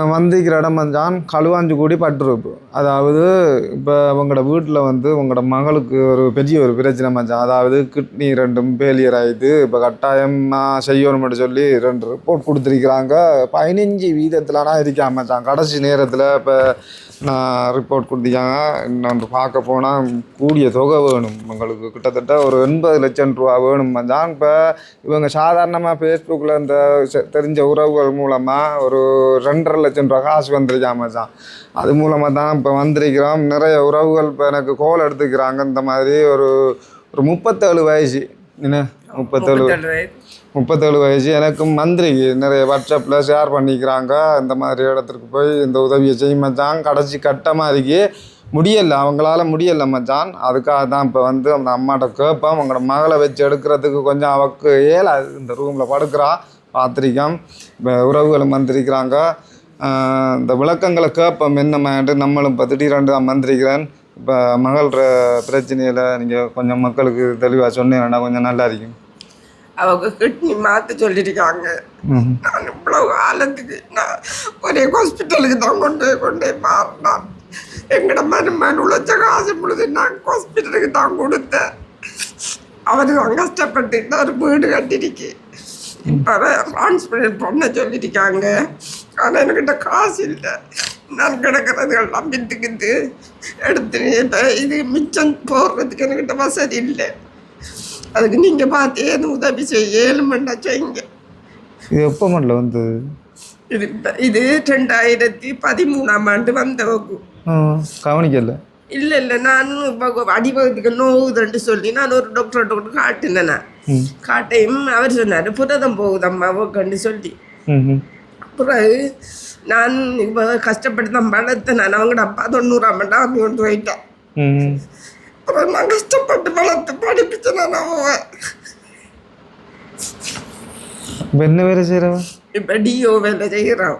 வந்திருக்கிற இடம் வந்தான் களுவாஞ்சிக்குடி பட்டுருப்பு. அதாவது இப்போ உங்களோட வீட்டில் வந்து உங்களோட மகளுக்கு ஒரு பெரிய ஒரு பிரச்சனை மச்சான். அதாவது கிட்னி ரெண்டும் ஃபெயிலியர் ஆயிடுது இப்போ கட்டாயமாக செய்யணும்னு சொல்லி ரெண்டு ரிப்போர்ட் கொடுத்துருக்குறாங்க. பதினஞ்சு வீதத்தில்னா இருக்கான் மச்சான். கடைசி நேரத்தில் இப்போ நான் ரிப்போர்ட் கொடுத்துருக்காங்க. இன்னொன்று பார்க்க போனால் கூடிய தொகை வேணும். உங்களுக்கு கிட்டத்தட்ட ஒரு எண்பது லட்சம் ரூபா வேணும் மச்சான். இப்போ இவங்க சாதாரணமாக ஃபேஸ்புக்கில் இந்த செ- தெரிஞ்ச உறவுகள் மூலமாக ஒரு ரெண்டரை லட்சம் ரூபா காசு வந்திருக்கான் மச்சான் அது மூலமாக தான் இப்போ வந்திருக்கிறோம். நிறைய உறவுகள் இப்போ எனக்கு கோல் எடுத்துக்கிறாங்க. இந்த மாதிரி ஒரு ஒரு முப்பத்தேழு வயசு. என்ன? முப்பத்தேழு முப்பத்தேழு வயசு. எனக்கும் மந்திரி நிறைய வாட்ஸ்அப்பில் ஷேர் பண்ணிக்கிறாங்க. இந்த மாதிரி இடத்துக்கு போய் இந்த உதவியை செய்ய மச்சான். கடைசி கட்டமாக இருக்கு. முடியலை. அவங்களால முடியலை மச்சான். அதுக்காக தான் இப்போ வந்து அந்த அம்மாட்ட கேட்பேன் அவங்களோட மகளை வச்சு எடுக்கிறதுக்கு கொஞ்சம் அவக்கு ஏழாது இந்த ரூமில் படுக்கிறா. பார்த்துருக்கோம். இப்போ உறவுகளும் வந்திருக்கிறாங்க. இந்த விளக்கங்களை கேட்போம். என்னமாட்டு நம்மளும் இப்போ திடீரென்று தான் வந்திருக்கிறேன். இப்போ மகள்ற பிரச்சனையில் நீங்கள் கொஞ்சம் மக்களுக்கு தெளிவாக சொன்னீங்கன்னா கொஞ்சம் நல்லா இருக்கும். அவங்க கிட்னி மாற்ற சொல்லியிருக்காங்க நான் இவ்வளவு காலத்துக்கு நான் ஒரே ஹாஸ்பிட்டலுக்கு தான் கொண்டு போய் கொண்டு மாறினான். எங்கட மருமன் உழைச்ச காசு முழுது நான் ஹாஸ்பிட்டலுக்கு தான் கொடுத்தேன். அவரு தான் கஷ்டப்பட்டு ஒரு வீடு கட்டிருக்கு. இப்போ டிரான்ஸ்பரண்ட் பண்ண சொல்லியிருக்காங்க ஆனால் என்கிட்ட காசு இல்லை. நான் கிடக்கிறது எல்லாம் விற்றுக்கிட்டு எடுத்து இது மிச்சம் போடுறதுக்கு என்கிட்ட வசதி இல்லை. அதுக்கு நீங்கள் பார்த்து ஏதும் உதவி செய்ய ஏழுமண்டா செய்யுங்க. இது எப்போ மண்டல வந்தது? இது இது ரெண்டாயிரத்தி பதிமூணாம் ஆண்டு வந்த வகு ஆ, கவனிக்கல. இல்லை இல்லை நான் இப்போ அடிபகுதிக்கு நோவுதுன்ட்டு சொல்லி நான் ஒரு டாக்டர்கிட்ட கொண்டு காட்டினேன் காட்டையும் அவர் சொன்னார் புரதம் போகுதம்மா ஓகேன்னு சொல்லி. பிறகு நான் இப்போ கஷ்டப்பட்டு தான் வளர்த்தேன் நான் அவங்களோட அப்பா தொண்ணூறாம் ஆண்டு ஆமி கொண்டு போயிட்டான். அப்புறம் நான் கஷ்டப்பட்டு வளர்த்து படிப்பிச்சேன் நான் அவன் என்ன வேலை செய்கிறவன் இப்போ டிஓ வேலை செய்கிறான்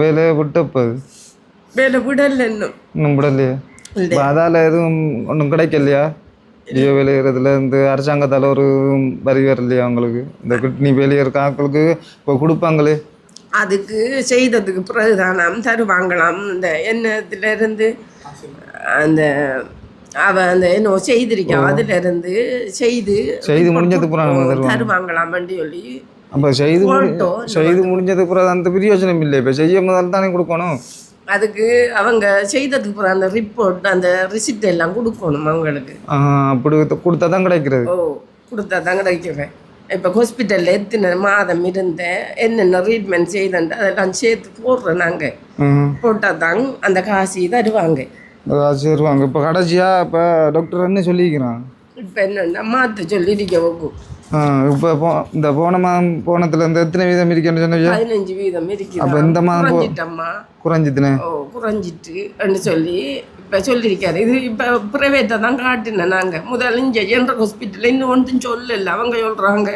வேலையை விட்டப்போ வேலை விடல இன்னும். இன்னும் விடலையா? அதால் எதுவும் ஒன்றும் கிடைக்கலையா? ஜியோ வேலையிறதுல இந்த அரசாங்கத்தால் ஒரு வரி வரலையா அவங்களுக்கு இந்த கிட்னி வேலையர் ஆட்களுக்கு இப்போ கொடுப்பாங்களே? அதுக்கு செய்ததுக்கு பிறகுதான் தருவாங்களாம். இந்த எண்ணத்துல இருந்து அந்த அவ அந்த என்ன செய்திருக்கான் அதுல இருந்து செய்து செய்து முடிஞ்சதுக்கு அப்புறம் அவங்க தருவாங்க. தருவாங்களாம்னு சொல்லி. அப்போ செய்து. செய்து முடிஞ்சதுக்கு பிறகு அந்த பிரயோஜனம் இல்லை. இப்போ செய்ய முதல் தானே கொடுக்கணும். அதுக்கு அவங்க செய்ததுக்கு பிறகு அந்த ரிப்போர்ட் அந்த ரிசிப்ட் எல்லாம் கொடுக்கணும் அவங்களுக்கு. அப்படி கொடுத்தா தான் கிடைக்கிறது. ஓ கொடுத்தா தான் கிடைக்கிறேன் இப்போ ஹாஸ்பிட்டலில் எத்தனை மாதம் இருந்தேன் என்னென்ன ட்ரீட்மெண்ட் செய்தேன்ட்டு அதெல்லாம் சேர்த்து போடுறோம் நாங்கள் போட்டால் தான் அந்த காசு தருவாங்க. சேருவாங்க இப்போ கடைசியாக இப்போ டாக்டர் என்ன சொல்லிக்கிறான்? இப்போ என்னென்னா மாற்ற சொல்லியிருக்க வைக்கும் ஆ இப்போ போ இந்த போன மாதம் போனதுல இந்த எத்தனை வீதம் இருக்குன்னு சொன்னீங்க? பதினஞ்சு வீதம் இருக்குது அப்ப இந்த மாதம் குறைஞ்சிட்டம்மா. குறைஞ்சிதுனே ஓ குறைஞ்சிட்டுன்னு சொல்லி இப்போ சொல்லியிருக்காரு. இது இப்போ ப்ரைவேட்டை தான் காட்டினேன் நாங்கள் முதல்ல இங்கே ஜென்ரல் ஹாஸ்பிட்டலில் இன்னும் ஒன்றும் சொல்லல. அவங்க சொல்கிறாங்க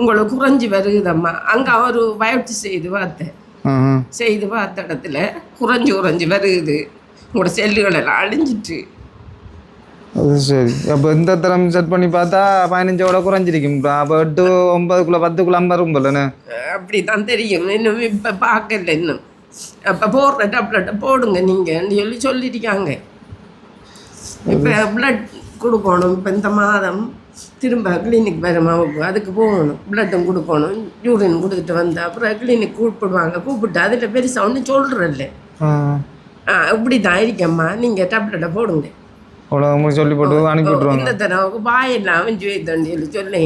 உங்களுக்கு குறைஞ்சி வருகுதம்மா அங்கே அவர் பயோப்சி செய்து பார்த்தேன். செய்து பார்த்த இடத்துல குறைஞ்சி குறைஞ்சி வருகுது உங்களோட செல்லுகள் எல்லாம் அழிஞ்சிட்டு. அது சரி. அப்போ இந்த தரம் செட் பண்ணி பார்த்தா பதினஞ்சோட குறைஞ்சிருக்கும். அப்போ எட்டு ஒன்பதுக்குள்ள பத்துக்குள்ள ஐம்பது ரூபாய்லண்ணே அப்படி தான் தெரியும். இன்னும் இப்போ பார்க்கல இன்னும். அப்போ போடுற டப்லெட்டை போடுங்க நீங்கள் சொல்லி சொல்லியிருக்காங்க. இப்போ பிளட் கொடுக்கணும். இப்போ இந்த மாதம் திரும்ப கிளினிக் வரும்? அவங்க அதுக்கு போகணும். பிளட்டும் கொடுக்கணும். யூரின் கொடுத்துட்டு வந்தா அப்புறம் கிளினிக் கூப்பிடுவாங்க. கூப்பிட்டு அதில் பெருசாக ஒன்றும் சொல்கிறல்ல ஆ. இப்படி தான் இருக்கம்மா. நீங்கள் டப்லெட்டை போடுங்க. அவ்வளோ சொல்லி போட்டு அனுப்பி விட்ருவாங்க இந்த தடவை வாயெல்லாம் அவன் சொல்லி சொல்லி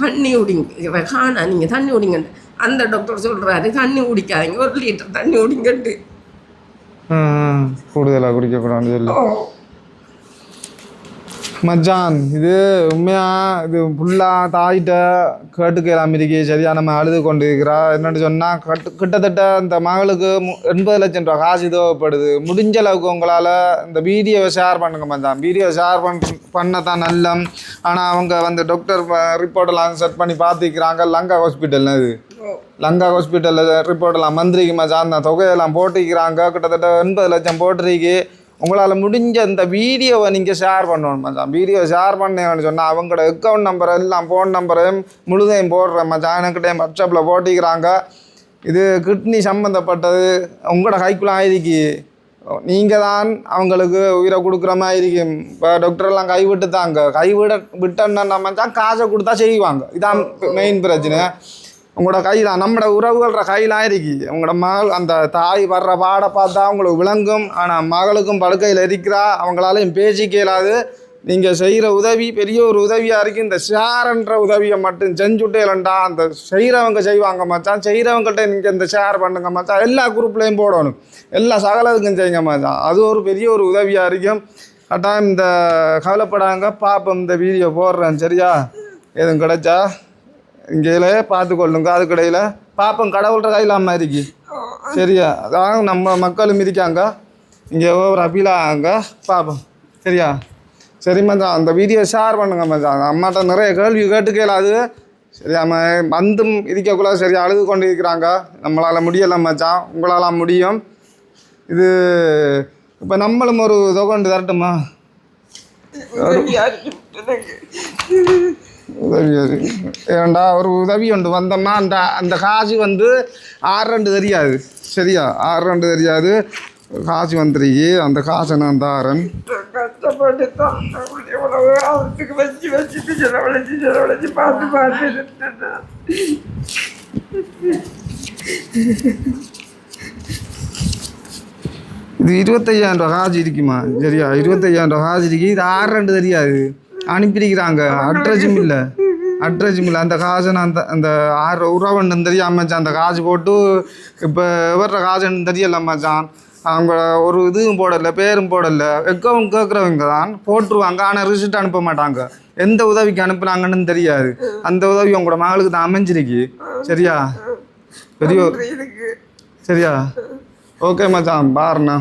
தண்ணி குடிங்க. காணா நீங்கள் தண்ணி குடிங்க அந்த டாக்டர் சொல்கிறாரு தண்ணி குடிக்காதீங்க. ஒரு லிட்டர் தண்ணி குடிங்கட்டு. கூடுதலாக குடிக்கக்கூடாதுன்னு சொல்லி. மச்சான் இது உண்மையா? இது ஃபுல்லாக தாயிட்ட கேட்டுக்கலாம் அமெரிக்க சரியா? நம்ம அழுது கொண்டு இருக்கிறா என்னன்னு சொன்னால் கட்டு கிட்டத்தட்ட இந்த மகளுக்கு மு- எண்பது லட்சம் ரூபா காசு தேவைப்படுது. முடிஞ்ச அளவுக்கு உங்களால் இந்த வீடியோவை ஷேர் பண்ணுங்க மச்சான். வீடியோ ஷேர் பண் பண்ண தான் நல்லம். ஆனால் அவங்க வந்து டாக்டர் ரிப்போர்ட்டெல்லாம் செட் பண்ணி பார்த்துக்கிறாங்க. லங்கா ஹாஸ்பிட்டல்னு இது. லங்கா ஹாஸ்பிட்டலில் ரிப்போர்ட்டெல்லாம் மந்திரிக்கு மச்சான். அந்த தொகையெல்லாம் போட்டிருக்கிறாங்க கிட்டத்தட்ட எண்பது லட்சம் போட்டிருக்கு. உங்களால் முடிஞ்ச இந்த வீடியோவை நீங்கள் ஷேர் பண்ணணும் மச்சான். வீடியோ ஷேர் பண்ணேன்னு சொன்னால் அவங்களோட அக்கௌண்ட் நம்பர் எல்லாம் ஃபோன் நம்பரையும் முழுதையும் போடுறேன் மச்சான். எனக்கிட்டே வாட்ஸ்அப்பில் போட்டிக்கிறாங்க இது கிட்னி சம்மந்தப்பட்டது உங்களோட கைக்குள்ள ஆயிருக்கு. நீங்கள் தான் அவங்களுக்கு உயிரை கொடுக்குற மாதிரி இருக்கும் இப்போ டாக்டர்லாம் கைவிட்டு தாங்க கைவிட விட்டோன்னா நம்ம தான் காசை கொடுத்தா செய்வாங்க. இதான் மெயின் பிரச்சனை. உங்களோட கையில்? நம்மட உறவுகள கையில் இருக்கு. உங்களோட மகள் அந்த தாய் வர்ற பாடை பார்த்தா உங்களுக்கு விளங்கும். ஆனால் மகளுக்கும் படுக்கையில் இருக்கிறா. அவங்களாலையும் பேசிக்க இயலாது. நீங்கள் செய்கிற உதவி பெரிய ஒரு உதவியாக இருக்குது இந்த ஷேர்ன்ற உதவியை மட்டும் செஞ்சுட்டேலண்டா அந்த செய்கிறவங்க செய்வாங்க மச்சான். செய்கிறவங்கள்ட்ட நீங்கள் இந்த ஷேர் பண்ணுங்க மச்சான். எல்லா குரூப்லேயும் போடணும். எல்லா சகலத்துக்கும் செய்யுங்க மச்சான். அது ஒரு பெரிய ஒரு உதவியாக இருக்கும் கட்டாயம் இந்த கவலைப்படாங்க. பார்ப்போம் இந்த வீடியோ போடுறேன். சரியா? எதுவும் கிடைச்சா? இங்கேயே பார்த்து கொள்ளுங்க. அதுக்கடையில் பார்ப்போம் கடவுள்கிட்ட கையில் அம்மா இருக்கு. சரியா? அதான் நம்ம மக்களும் இருக்காங்க இங்கே ஒரு அபிலாங்க பார்ப்போம் சரியா? சரி மச்சான் அந்த வீடியோ ஷேர் பண்ணுங்க மச்சான் அம்மாட்ட நிறைய கேள்வி கேட்டு கேளாது. சரி அம்மா வந்தும் இருக்கக்குள்ள சரி அழுது கொண்டு இருக்கிறாங்க நம்மளால் முடியலை மச்சான் உங்களால் முடியும். இது இப்போ நம்மளும் ஒரு தொகை தரட்டுமா? அது ஏண்டா ஒரு உதவி ஒன்று வந்தோம்னா அந்த அந்த காசு வந்து ஆறு ரெண்டு தெரியாது. சரியா? ஆறு ரெண்டு தெரியாது. காசு வந்துருக்கு அந்த காசை நான் தாரேன். கஷ்டப்பட்டு தான் எவ்வளவு அவத்துக்கு வச்சு வச்சுட்டு செலவழிச்சு செலவழிச்சு பார்த்து பார்த்து இது இருபத்தையாயிரம் ரூபா காசு இருக்குமா? சரியா? இருபத்தையாயிரம் ரூபா காசு இருக்கு. இது ஆறு ரெண்டு தெரியாது. அனுப்பியிருக்கிறாங்க. அட்ரஸும் இல்லை. அட்ரஸும் இல்லை. அந்த காசை நான் அந்த அந்த ஆறு ரூபான்னு தெரியாம மச்சான் அந்த காசு போட்டு இப்போ வர்ற காசுன்னு தெரியல மச்சான். அவங்க ஒரு இதுவும் போடலை பேரும் போடலை. எக்கவும் கேட்குறவங்க தான் போட்டுருவாங்க. ஆனால் ரிசிப்ட் அனுப்ப மாட்டாங்க. எந்த உதவிக்கு அனுப்புனாங்கன்னு தெரியாது. அந்த உதவி உங்களோட மகளுக்கு தான் அமைஞ்சிருக்கு. சரியா? பெரிய சரியா? ஓகே மச்சான். பாருண்ணா.